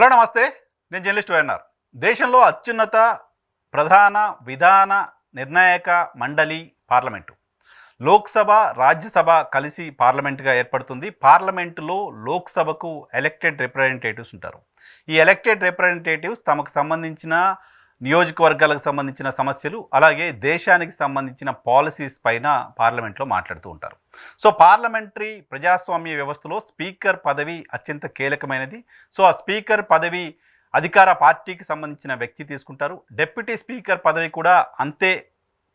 Hello నమస్తే. నేను journalist YNR. దేశంలో అత్యున్నత ప్రధాన విధాన నిర్ణాయక మండలి పార్లమెంటు. లోక్సభ రాజ్యసభ కలిసి పార్లమెంటుగా ఏర్పడుతుంది. పార్లమెంటులో లోక్సభకు ఎలక్టెడ్ రిప్రజెంటేటివ్స్ ఉంటారు. ఈ ఎలక్టెడ్ రిప్రజెంటేటివ్స్ తమకు సంబంధించిన నియోజకవర్గాలకు సంబంధించిన సమస్యలు అలాగే దేశానికి సంబంధించిన పాలసీస్ పైన పార్లమెంట్లో మాట్లాడుతూ ఉంటారు. సో పార్లమెంటరీ ప్రజాస్వామ్య వ్యవస్థలో స్పీకర్ పదవి అత్యంత కీలకమైనది. సో ఆ స్పీకర్ పదవి అధికార పార్టీకి సంబంధించిన వ్యక్తి తీసుకుంటారు. డెప్యూటీ స్పీకర్ పదవి కూడా అంతే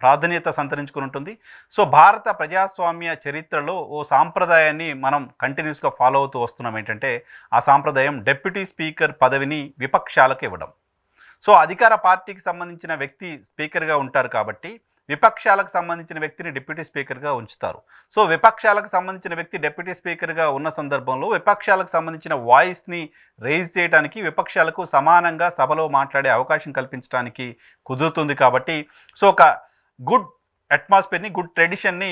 ప్రాధాన్యత సంతరించుకుని ఉంటుంది. సో భారత ప్రజాస్వామ్య చరిత్రలో ఓ సాంప్రదాయాన్ని మనం కంటిన్యూస్గా ఫాలో అవుతూ వస్తున్నాం ఏంటంటే ఆ సాంప్రదాయం డెప్యూటీ స్పీకర్ పదవిని విపక్షాలకు ఇవ్వడం. సో అధికార పార్టీకి సంబంధించిన వ్యక్తి స్పీకర్గా ఉంటారు కాబట్టి విపక్షాలకు సంబంధించిన వ్యక్తిని డిప్యూటీ స్పీకర్గా ఉంచుతారు. సో విపక్షాలకు సంబంధించిన వ్యక్తి డిప్యూటీ స్పీకర్గా ఉన్న సందర్భంలో విపక్షాలకు సంబంధించిన వాయిస్ని రైజ్ చేయడానికి విపక్షాలకు సమానంగా సభలో మాట్లాడే అవకాశం కల్పించడానికి కుదురుతుంది కాబట్టి సో ఒక గుడ్ అట్మాస్ఫియర్ని గుడ్ ట్రెడిషన్ని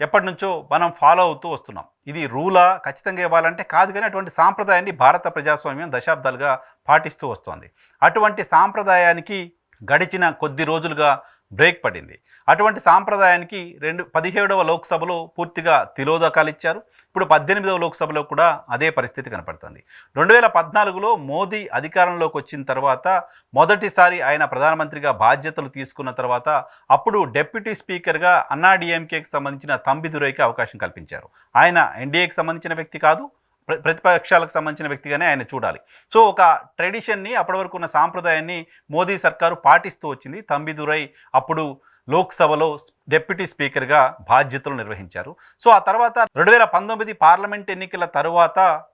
ఎప్పటి నుంచో మనం ఫాలో అవుతూ వస్తున్నాం. ఇది రూలా ఖచ్చితంగా ఇవ్వాలంటే కాదు కానీ అటువంటి సాంప్రదాయాన్ని భారత ప్రజాస్వామ్యం దశాబ్దాలుగా పాటిస్తూ వస్తోంది. అటువంటి సాంప్రదాయానికి గడిచిన కొద్ది రోజులుగా బ్రేక్ పడింది. అటువంటి సాంప్రదాయానికి రెండు పదిహేడవ లోక్సభలో పూర్తిగా తిలోదకాలు ఇచ్చారు. ఇప్పుడు పద్దెనిమిదవ లోక్సభలో కూడా అదే పరిస్థితి కనపడుతుంది. రెండు వేల పద్నాలుగులో మోదీ అధికారంలోకి వచ్చిన తర్వాత మొదటిసారి ఆయన ప్రధానమంత్రిగా బాధ్యతలు తీసుకున్న తర్వాత అప్పుడు డెప్యూటీ స్పీకర్గా అన్నాడీఎంకేకి సంబంధించిన తంబిదురైకి అవకాశం కల్పించారు. ఆయన ఎన్డీఏకి సంబంధించిన వ్యక్తి కాదు ప్రతిపక్షాలకు సంబంధించిన వ్యక్తిగానే ఆయన చూడాలి. సో ఒక ట్రెడిషన్ని అప్పటి వరకు ఉన్న సాంప్రదాయాన్ని మోదీ సర్కారు పాటిస్తూ వచ్చింది. తంబిదురై అప్పుడు లోక్సభలో డెప్యూటీ స్పీకర్గా బాధ్యతలు నిర్వహించారు. సో ఆ తర్వాత రెండు వేల పంతొమ్మిది పార్లమెంట్ ఎన్నికల తరువాత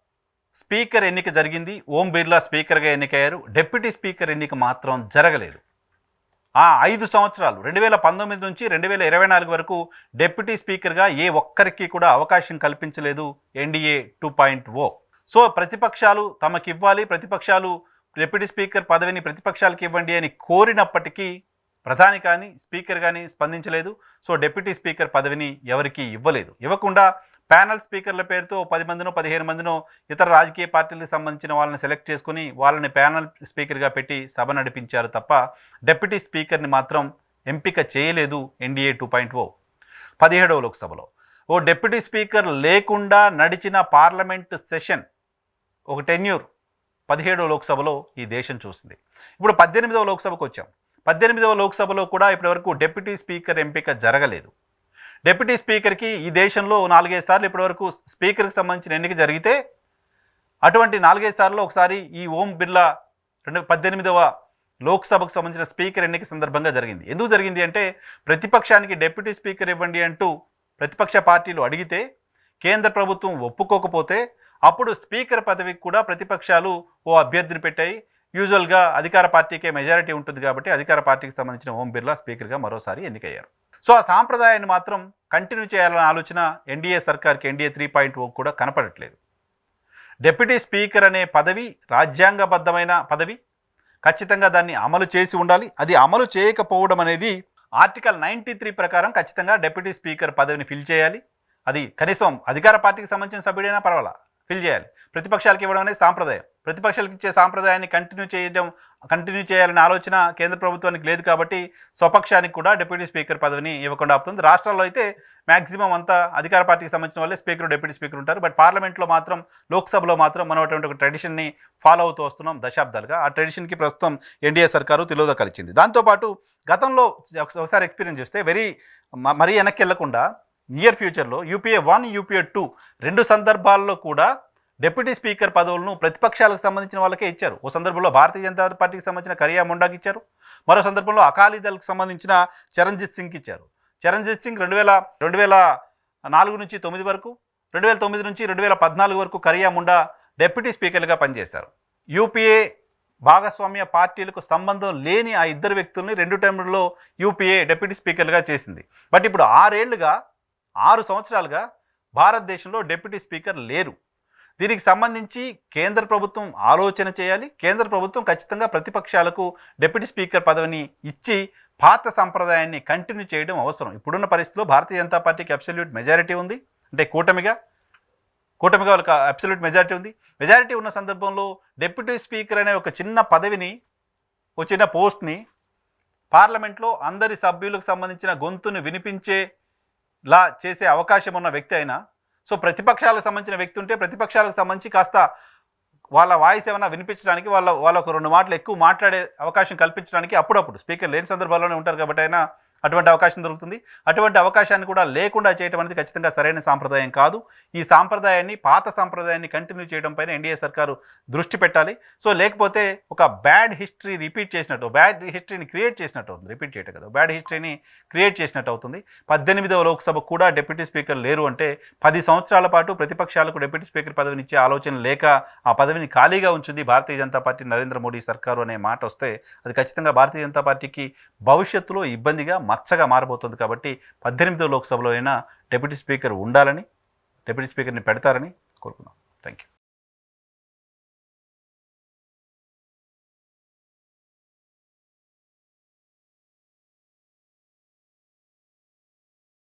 స్పీకర్ ఎన్నిక జరిగింది. ఓం బిర్లా స్పీకర్గా ఎన్నికయ్యారు. డెప్యూటీ స్పీకర్ ఎన్నిక మాత్రం జరగలేదు. ఆ ఐదు సంవత్సరాలు రెండు వేల పంతొమ్మిది నుంచి రెండు వేల ఇరవై నాలుగు వరకు డెప్యూటీ స్పీకర్గా ఏ ఒక్కరికి కూడా అవకాశం కల్పించలేదు ఎన్డీఏ టూ పాయింట్ ఓ. సో ప్రతిపక్షాలు తమకి ఇవ్వాలి ప్రతిపక్షాలు డెప్యూటీ స్పీకర్ పదవిని ప్రతిపక్షాలకు ఇవ్వండి అని కోరినప్పటికీ ప్రధాని కానీ స్పీకర్ కానీ స్పందించలేదు. సో డెప్యూటీ స్పీకర్ పదవిని ఎవరికీ ఇవ్వలేదు. ఇవ్వకుండా ప్యానల్ స్పీకర్ల పేరుతో పది మందినో పదిహేను మందినో ఇతర రాజకీయ పార్టీలకు సంబంధించిన వాళ్ళని సెలెక్ట్ చేసుకుని వాళ్ళని ప్యానల్ స్పీకర్గా పెట్టి సభ నడిపించారు తప్ప డెప్యూటీ స్పీకర్ని మాత్రం ఎంపిక చేయలేదు ఎన్డీఏ టూ పాయింట్ ఓ. పదిహేడవ లోక్సభలో ఓ డెప్యూటీ స్పీకర్ లేకుండా నడిచిన పార్లమెంట్ సెషన్ ఒక టెన్యూర్ పదిహేడవ లోక్సభలో ఈ దేశం చూసింది. ఇప్పుడు పద్దెనిమిదవ లోక్సభకు వచ్చాం. పద్దెనిమిదవ లోక్సభలో కూడా ఇప్పటివరకు డెప్యూటీ స్పీకర్ ఎంపిక జరగలేదు. డెప్యూటీ స్పీకర్కి ఈ దేశంలో నాలుగైదు సార్లు ఇప్పటివరకు స్పీకర్కి సంబంధించిన ఎన్నిక జరిగితే అటువంటి నాలుగైదు సార్లు ఒకసారి ఈ ఓం బిర్లా రెండు పద్దెనిమిదవ లోక్సభకు సంబంధించిన స్పీకర్ ఎన్నిక సందర్భంగా జరిగింది. ఎందుకు జరిగింది అంటే ప్రతిపక్షానికి డెప్యూటీ స్పీకర్ ఇవ్వండి అంటూ ప్రతిపక్ష పార్టీలు అడిగితే కేంద్ర ప్రభుత్వం ఒప్పుకోకపోతే అప్పుడు స్పీకర్ పదవికి కూడా ప్రతిపక్షాలు ఓ అభ్యర్థిని పెట్టాయి. యూజువల్గా అధికార పార్టీకే మెజారిటీ ఉంటుంది కాబట్టి అధికార పార్టీకి సంబంధించిన ఓం బిర్లా స్పీకర్గా మరోసారి ఎన్నికయ్యారు. సో ఆ సాంప్రదాయాన్ని మాత్రం కంటిన్యూ చేయాలన్న ఆలోచన ఎన్డీఏ సర్కార్కి ఎన్డీఏ త్రీ పాయింట్ ఓ కూడా కనపడట్లేదు. డెప్యూటీ స్పీకర్ అనే పదవి రాజ్యాంగబద్ధమైన పదవి. ఖచ్చితంగా దాన్ని అమలు చేసి ఉండాలి. అది అమలు చేయకపోవడం అనేది ఆర్టికల్ నైంటీ త్రీ ప్రకారం ఖచ్చితంగా డెప్యూటీ స్పీకర్ పదవిని ఫిల్ చేయాలి. అది కనీసం అధికార పార్టీకి సంబంధించిన సభ్యుడైనా పర్వాలా? ఫిల్ చేయాలి. ప్రతిపక్షాలకు ఇవ్వడం అనేది సాంప్రదాయం. ప్రతిపక్షాలకు ఇచ్చే సాంప్రదాయాన్ని కంటిన్యూ చేయడం కంటిన్యూ చేయాలనే ఆలోచన కేంద్ర ప్రభుత్వానికి లేదు కాబట్టి స్వపక్షానికి కూడా డిప్యూటీ స్పీకర్ పదవిని ఇవ్వకుండా ఆపుతుంది. రాష్ట్రాల్లో అయితే మ్యాక్సిమం అంతా అధికార పార్టీకి సంబంధించిన వాళ్ళే స్పీకర్ డిప్యూటీ స్పీకర్ ఉంటారు. బట్ పార్లమెంట్లో మాత్రం లోక్సభలో మాత్రం మనం అటువంటి ఒక ట్రెడిషన్ని ఫాలో అవుతూ వస్తున్నాం దశాబ్దాలుగా. ఆ ట్రెడిషన్కి ప్రస్తుతం ఎన్డీఏ సర్కారు తిలోదకలిచ్చింది దాంతోపాటు గతంలో ఒకసారి ఎక్స్పీరియన్స్ చేస్తే వెరీ మరీ వెనక్కి వెళ్ళకుండా నియర్ ఫ్యూచర్లో యూపీఏ వన్ యూపీఏ టూ రెండు సందర్భాల్లో కూడా డిప్యూటీ స్పీకర్ పదవులను ప్రతిపక్షాలకు సంబంధించిన వాళ్ళకే ఇచ్చారు. ఓ సందర్భంలో భారతీయ జనతా పార్టీకి సంబంధించిన కరియా ముండాకి ఇచ్చారు. మరో సందర్భంలో అకాలీదళ్కి సంబంధించిన చరణ్జిత్ సింగ్కి ఇచ్చారు. చరణ్జిత్ సింగ్ రెండు వేల రెండు వేల నాలుగు నుంచి తొమ్మిది వరకు రెండు వేల తొమ్మిది నుంచి రెండు వేల పద్నాలుగు వరకు కరియా ముండా డిప్యూటీ స్పీకర్గా పనిచేశారు. యూపీఏ భాగస్వామ్య పార్టీలకు సంబంధం లేని ఆ ఇద్దరు వ్యక్తుల్ని రెండు టైంలో యూపీఏ డిప్యూటీ స్పీకర్గా చేసింది. బట్ ఇప్పుడు ఆరేళ్ళుగా ఆరు సంవత్సరాలుగా భారతదేశంలో డిప్యూటీ స్పీకర్ లేరు. దీనికి సంబంధించి కేంద్ర ప్రభుత్వం ఆలోచన చేయాలి. కేంద్ర ప్రభుత్వం ఖచ్చితంగా ప్రతిపక్షాలకు డిప్యూటీ స్పీకర్ పదవిని ఇచ్చి పాత సంప్రదాయాన్ని కంటిన్యూ చేయడం అవసరం. ఇప్పుడున్న పరిస్థితిలో భారతీయ జనతా పార్టీకి అబ్సల్యూట్ మెజారిటీ ఉంది. అంటే కూటమిగా కూటమిగా వాళ్ళకి అబ్సల్యూట్ మెజారిటీ ఉంది. మెజారిటీ ఉన్న సందర్భంలో డిప్యూటీ స్పీకర్ అనే ఒక చిన్న పదవిని ఒక చిన్న పోస్ట్ని పార్లమెంట్లో అందరి సభ్యులకు సంబంధించిన గొంతును వినిపించేలా చేసే అవకాశం ఉన్న వ్యక్తి అయినా సో ప్రతిపక్షాలకు సంబంధించిన వ్యక్తి ఉంటే ప్రతిపక్షాలకు సంబంధించి కాస్త వాళ్ళ వాయిస్ ఏమైనా వినిపించడానికి వాళ్ళ వాళ్ళ ఒక రెండు మాటలు ఎక్కువ మాట్లాడే అవకాశం కల్పించడానికి అప్పుడప్పుడు స్పీకర్ లేని సందర్భాల్లోనే ఉంటారు కాబట్టి అయినా అటువంటి అవకాశం దొరుకుతుంది. అటువంటి అవకాశాన్ని కూడా లేకుండా చేయడం అనేది ఖచ్చితంగా సరైన సాంప్రదాయం కాదు. ఈ సాంప్రదాయాన్ని పాత సాంప్రదాయాన్ని కంటిన్యూ చేయడం పైన ఎన్డీఏ సర్కారు దృష్టి పెట్టాలి. సో లేకపోతే ఒక బ్యాడ్ హిస్టరీ రిపీట్ చేసినట్టు బ్యాడ్ హిస్టరీని క్రియేట్ చేసినట్టు అవుతుంది. రిపీట్ చేయటం కదా. బ్యాడ్ హిస్టరీని క్రియేట్ చేసినట్టు అవుతుంది. పద్దెనిమిదవ లోక్సభ కూడా డిప్యూటీ స్పీకర్ లేరు అంటే పది సంవత్సరాల పాటు ప్రతిపక్షాలకు డిప్యూటీ స్పీకర్ పదవిని ఇచ్చే ఆలోచన లేక ఆ పదవిని ఖాళీగా ఉంచింది భారతీయ జనతా పార్టీ నరేంద్ర మోడీ సర్కారు అనే మాట వస్తే అది ఖచ్చితంగా భారతీయ జనతా పార్టీకి భవిష్యత్తులో ఇబ్బందిగా మచ్చగా మారబోతుంది కాబట్టి పద్దెనిమిదో లోక్సభలో అయినా డిప్యూటీ స్పీకర్ ఉండాలని డిప్యూటీ స్పీకర్ని పెడతారని కోరుకున్నాం థ్యాంక్ యూ